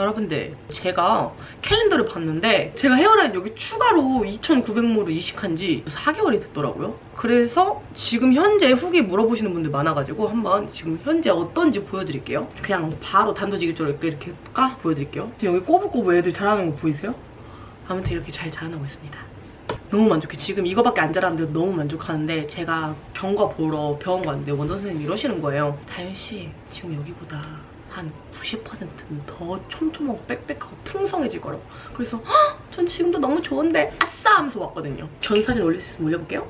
여러분들 제가 캘린더를 봤는데 제가 헤어라인 여기 추가로 2,900모로 이식한 지 4개월이 됐더라고요. 그래서 지금 현재 후기 물어보시는 분들 많아가지고 한번 지금 현재 어떤지 보여드릴게요. 그냥 바로 단도직입적으로 이렇게, 까서 보여드릴게요. 여기 꼬불꼬불 애들 자라는 거 보이세요? 아무튼 이렇게 잘 자라나고 있습니다. 너무 만족해. 지금 이거밖에 안 자랐는데 너무 만족하는데 제가 경과 보러 병원 갔는데 원장 선생님이 이러시는 거예요. 다현 씨 지금 여기보다 한 90%는 더 촘촘하고 빽빽하고 풍성해질 거라고. 그래서 "헉, 전 지금도 너무 좋은데 아싸 하면서 왔거든요. 전 사진 올릴 수 있으면 올려볼게요.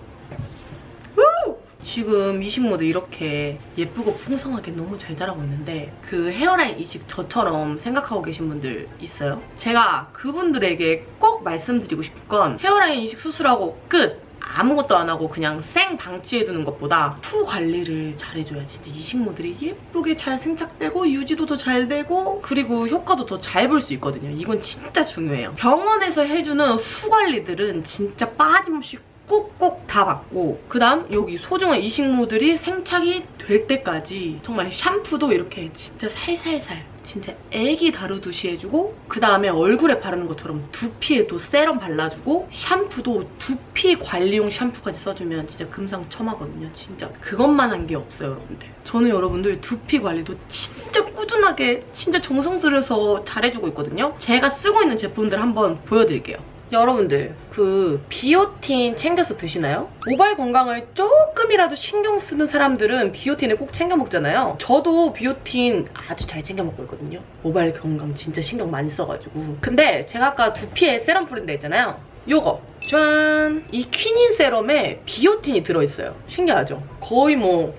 우! 지금 이식모드 이렇게 예쁘고 풍성하게 너무 잘 자라고 있는데 그 헤어라인 이식 저처럼 생각하고 계신 분들 있어요? 제가 그분들에게 꼭 말씀드리고 싶은 건 헤어라인 이식 수술하고 끝! 아무것도 안 하고 그냥 생 방치해두는 것보다 후 관리를 잘해줘야 진짜 이 식모들이 예쁘게 잘 생착되고 유지도 더 잘 되고 그리고 효과도 더 잘 볼 수 있거든요. 이건 진짜 중요해요. 병원에서 해주는 후 관리들은 진짜 빠짐없이 꼭꼭 다 받고 그 다음 여기 소중한 이식모들이 생착이 될 때까지 정말 샴푸도 이렇게 진짜 살살살 진짜 애기 다루듯이 해주고 그 다음에 얼굴에 바르는 것처럼 두피에도 세럼 발라주고 샴푸도 두피 관리용 샴푸까지 써주면 진짜 금상첨화거든요. 진짜 그것만 한 게 없어요 여러분들. 저는 여러분들 두피 관리도 진짜 꾸준하게 진짜 정성 들여서 잘해주고 있거든요. 제가 쓰고 있는 제품들 한번 보여드릴게요 여러분들 그 비오틴 챙겨서 드시나요? 모발 건강을 조금이라도 신경 쓰는 사람들은 비오틴을 꼭 챙겨 먹잖아요. 저도 비오틴 아주 잘 챙겨 먹고 있거든요. 모발 건강 진짜 신경 많이 써가지고. 근데 제가 아까 두피에 세럼 뿌린다 했잖아요. 요거 짠! 이 퀴닌 세럼에 비오틴이 들어있어요. 신기하죠? 거의 뭐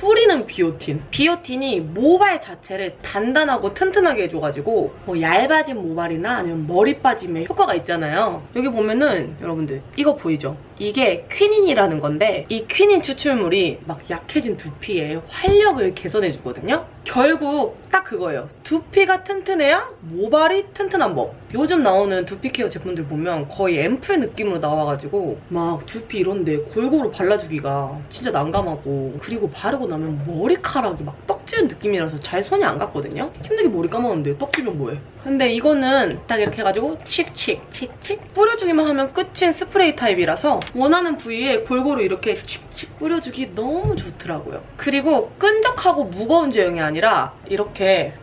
뿌리는 비오틴. 비오틴이 모발 자체를 단단하고 튼튼하게 해줘가지고 뭐 얇아진 모발이나 아니면 머리 빠짐에 효과가 있잖아요. 여기 보면은 여러분들 이거 보이죠? 이게 퀴닌이라는 건데 이 퀴닌 추출물이 막 약해진 두피에 활력을 개선해주거든요. 결국 딱 그거예요. 두피가 튼튼해야 모발이 튼튼한 법. 요즘 나오는 두피 케어 제품들 보면 거의 앰플 느낌으로 나와가지고 막 두피 이런데 골고루 발라주기가 진짜 난감하고 그리고 바르고 나면 머리카락이 막 떡 지는 느낌이라서 잘 손이 안 갔거든요. 힘들게 머리 감았는데 떡지면 뭐해? 근데 이거는 딱 이렇게 해가지고 칙칙 칙칙 뿌려주기만 하면 끝인 스프레이 타입이라서 원하는 부위에 골고루 이렇게 칙칙 뿌려주기 너무 좋더라고요. 그리고 끈적하고 무거운 제형이 아니라 이렇게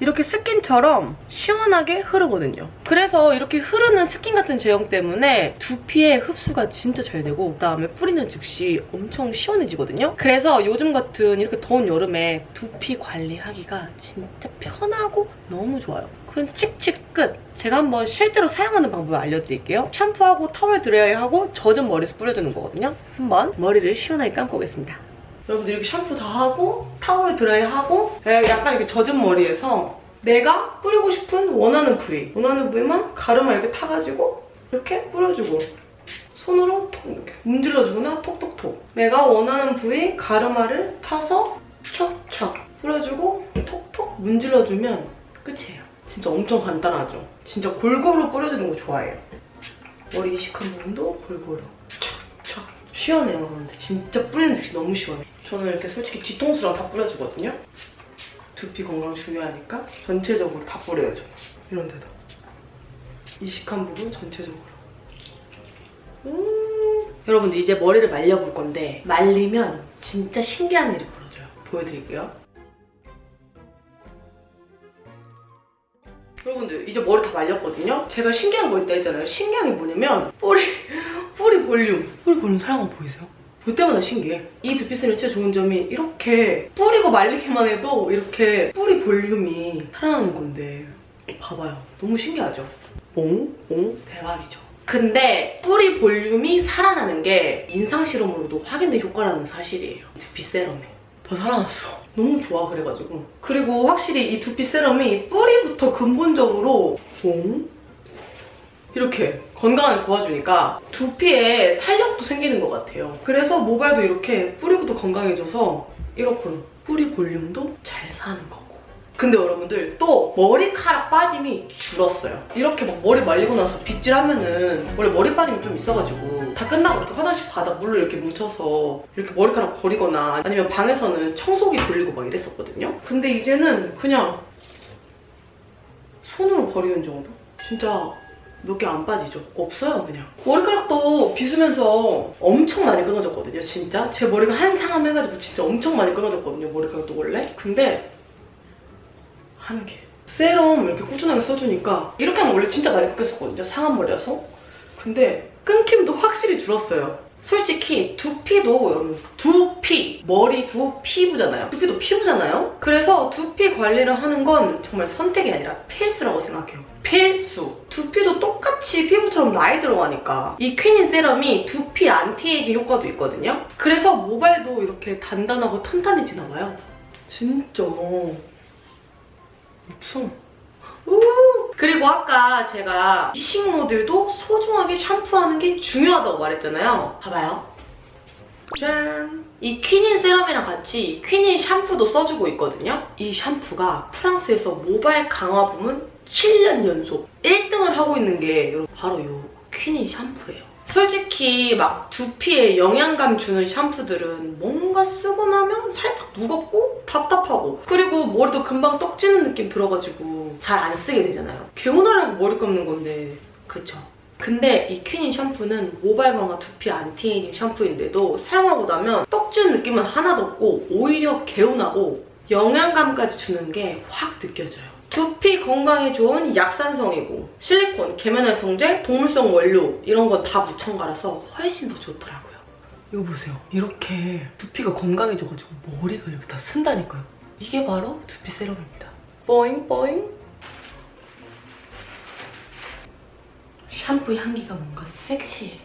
이렇게 스킨처럼 시원하게 흐르거든요. 그래서 이렇게 흐르는 스킨 같은 제형 때문에 두피에 흡수가 진짜 잘 되고 그다음에 뿌리는 즉시 엄청 시원해지거든요. 그래서 요즘 같은 이렇게 더운 여름에 두피 관리하기가 진짜 편하고 너무 좋아요. 그건 칙칙 끝. 제가 한번 실제로 사용하는 방법을 알려드릴게요. 샴푸하고 타월 드라이하고 젖은 머리에서 뿌려주는 거거든요. 한번 머리를 시원하게 감고 오겠습니다. 여러분들 이렇게 샴푸 다 하고 타월 드라이 하고 약간 이렇게 젖은 머리에서 내가 뿌리고 싶은 원하는 부위 원하는 부위만 가르마 이렇게 타가지고 이렇게 뿌려주고 손으로 톡 이렇게 문질러주거나 톡톡톡. 내가 원하는 부위 가르마를 타서 척척 뿌려주고 톡톡 문질러주면 끝이에요. 진짜 엄청 간단하죠? 진짜 골고루 뿌려주는 거 좋아해요. 머리 이식한 부분도 골고루 시원해요 근데 진짜 뿌리는 듯이 너무 시원해. 저는 이렇게 솔직히 뒤통수랑 다 뿌려주거든요. 두피 건강 중요하니까 전체적으로 다 뿌려요 저는. 이런 데다. 이식한 부분 전체적으로. 음. 여러분들 이제 머리를 말려볼 건데 말리면 진짜 신기한 일이 벌어져요. 보여드릴게요. 여러분들 이제 머리 다 말렸거든요? 제가 신기한 거 있다 했잖아요. 신기한 게 뭐냐면 뿌리 뿌리 볼륨 사랑한 거 보이세요? 볼 때마다 신기해. 이 두피세럼 진짜 좋은 점이 이렇게 뿌리고 말리기만 해도 이렇게 뿌리 볼륨이 살아나는 건데 봐봐요. 너무 신기하죠? 뽕? 뽕? 대박이죠. 근데 뿌리 볼륨이 살아나는 게 인상 실험으로도 확인된 효과라는 사실이에요. 두피 세럼에. 더 살아났어. 너무 좋아 그래가지고. 그리고 확실히 이 두피 세럼이 뿌리부터 근본적으로 뽕? 이렇게 건강을 도와주니까 두피에 탄력도 생기는 것 같아요. 그래서 모발도 이렇게 뿌리부터 건강해져서 이렇게 뿌리 볼륨도 잘 사는 거고. 근데 여러분들 또 머리카락 빠짐이 줄었어요. 이렇게 막 머리 말리고 나서 빗질하면은 원래 머리 빠짐이 좀 있어가지고 다 끝나고 이렇게 화장실 바닥 물로 이렇게 묻혀서 이렇게 머리카락 버리거나 아니면 방에서는 청소기 돌리고 막 이랬었거든요. 근데 이제는 그냥 버리는 정도? 진짜 몇개안 빠지죠? 없어요 그냥. 머리카락도 빗으면서 엄청 많이 끊어졌거든요 진짜. 제 머리가 한 상함 해가지고 진짜 엄청 많이 끊어졌거든요 머리카락도 원래. 근데 한 개. 세럼 이렇게 꾸준하게 써주니까 이렇게 하면 원래 진짜 많이 끊겼었거든요 상한 머리라서. 근데 끊김도 확실히 줄었어요 솔직히 두피도 여러분 두피 머리 두 피부잖아요. 두피도 피부잖아요. 그래서 두피 관리를 하는 건 정말 선택이 아니라 필수라고 생각해요. 필수. 두피도 똑같이 피부처럼 나이 들어가니까. 이 퀸인 세럼이 두피 안티에이징 효과도 있거든요. 그래서 모발도 이렇게 단단하고 탄탄해지나 봐요. 진짜. 없어 우! 그리고 아까 제가 이식모들도 소중하게 샴푸하는 게 중요하다고 말했잖아요. 봐봐요. 짠! 이 퀸인 세럼이랑 같이 퀸인 샴푸도 써주고 있거든요. 이 샴푸가 프랑스에서 모발 강화 부문 7년 연속 1등을 하고 있는 게 바로 이 퀸인 샴푸예요. 솔직히 막 두피에 영양감 주는 샴푸들은 뭔가 쓰고 나면 살짝 무겁고 답답하고 그리고 머리도 금방 떡지는 느낌 들어가지고 잘 안 쓰게 되잖아요. 개운하려고 머리 감는 건데 그쵸? 근데 이 퀸인 샴푸는 모발 강화 두피 안티에이징 샴푸인데도 사용하고 나면 떡지는 느낌은 하나도 없고 오히려 개운하고 영양감까지 주는 게 확 느껴져요. 두피 건강에 좋은 약산성이고 실리콘, 계면활 성제, 동물성 원료 이런 건 다 무첨가라서 훨씬 더 좋더라고요. 이거 보세요. 이렇게 두피가 건강해져가지고 머리가 이렇게 다 쓴다니까요. 이게 바로 두피 세럼입니다. 뽀잉 뽀잉. 샴푸 향기가 뭔가 섹시해.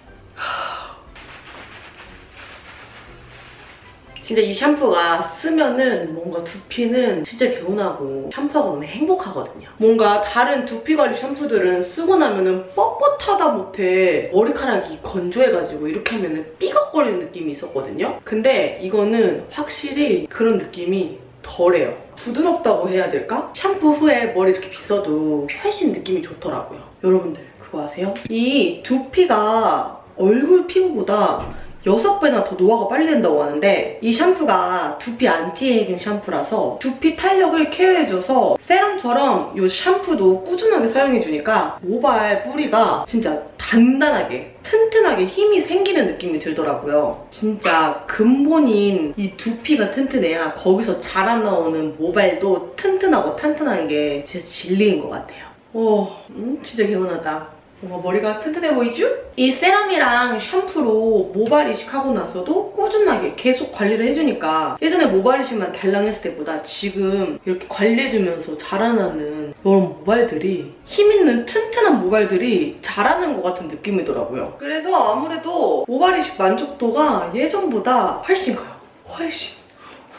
진짜 이 샴푸가 쓰면은 뭔가 두피는 진짜 개운하고 샴푸하고 너무 행복하거든요. 뭔가 다른 두피 관리 샴푸들은 쓰고 나면은 뻣뻣하다 못해 머리카락이 건조해가지고 이렇게 하면은 삐걱거리는 느낌이 있었거든요. 근데 이거는 확실히 그런 느낌이 덜해요. 부드럽다고 해야 될까? 샴푸 후에 머리 이렇게 빗어도 훨씬 느낌이 좋더라고요. 여러분들 그거 아세요? 이 두피가 얼굴 피부보다 6배나 더 노화가 빨리 된다고 하는데 이 샴푸가 두피 안티에이징 샴푸라서 두피 탄력을 케어해줘서 세럼처럼 이 샴푸도 꾸준하게 사용해주니까 모발 뿌리가 진짜 단단하게 튼튼하게 힘이 생기는 느낌이 들더라고요. 진짜 근본인 이 두피가 튼튼해야 거기서 자라나오는 모발도 튼튼하고 탄탄한 게 진짜 진리인 것 같아요. 오, 음, 진짜 개운하다. 뭔가 머리가 튼튼해 보이죠? 이 세럼이랑 샴푸로 모발 이식하고 나서도 꾸준하게 계속 관리를 해주니까 예전에 모발 이식만 달랑 했을 때보다 지금 이렇게 관리해주면서 자라나는 이런 모발들이 힘있는 튼튼한 모발들이 자라는 것 같은 느낌이더라고요. 그래서 아무래도 모발 이식 만족도가 예전보다 훨씬 가요. 훨씬.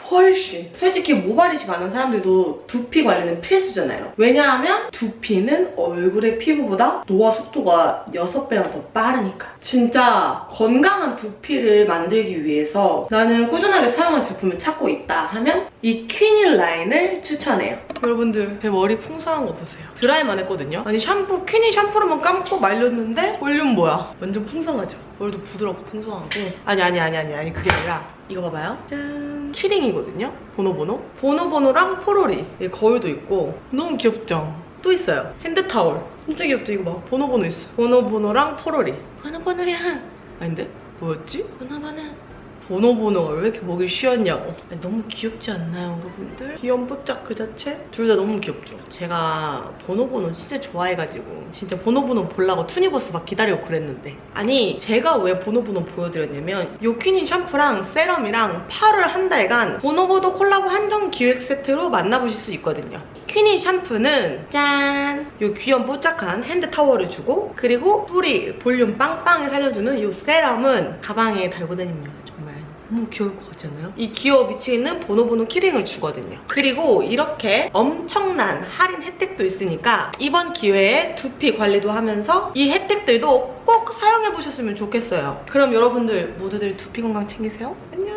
훨씬. 솔직히 모발 이식 많은 사람들도 두피 관리는 필수잖아요. 왜냐하면 두피는 얼굴의 피부보다 노화 속도가 6배나 더 빠르니까. 진짜 건강한 두피를 만들기 위해서 나는 꾸준하게 사용할 제품을 찾고 있다 하면 이 퀸일 라인을 추천해요. 여러분들 제 머리 풍성한 거 보세요. 드라이만 했거든요. 아니 샴푸 퀸일 샴푸로만 감고 말렸는데 볼륨 뭐야? 완전 풍성하죠? 머리도 부드럽고 풍성하고 아니 아니 아니 아니 아니 그게 아니라 이거 봐봐요. 짠. 키링이거든요. 보노보노. 보노보노랑 포로리. 이 거울도 있고 너무 귀엽죠? 또 있어요. 핸드타월. 진짜 귀엽죠? 이거 봐. 보노보노 있어. 보노보노랑 포로리. 보노보노야. 아닌데? 뭐였지? 보노보노. 보노보노가 왜 이렇게 보기 쉬웠냐고. 너무 귀엽지 않나요, 여러분들? 귀염 뽀짝 그 자체? 둘 다 너무 귀엽죠? 제가 보노보노 진짜 좋아해가지고 진짜 보노보노 보려고 투니버스 막 기다리고 그랬는데 아니 제가 왜 보노보노 보여드렸냐면 요 퀸인 샴푸랑 세럼이랑 8월 한 달간 보노보노 콜라보 한정 기획 세트로 만나보실 수 있거든요. 퀸인 샴푸는 짠! 요 귀염 뽀짝한 핸드 타월을 주고 그리고 뿌리 볼륨 빵빵을 살려주는 요 세럼은 가방에 달고 다니면 정말 너무 귀여울 것 같지 않아요? 이 귀여워 미치겠는 보노보노 키링을 주거든요. 그리고 이렇게 엄청난 할인 혜택도 있으니까 이번 기회에 두피 관리도 하면서 이 혜택들도 꼭 사용해보셨으면 좋겠어요. 그럼 여러분들 모두들 두피 건강 챙기세요. 안녕!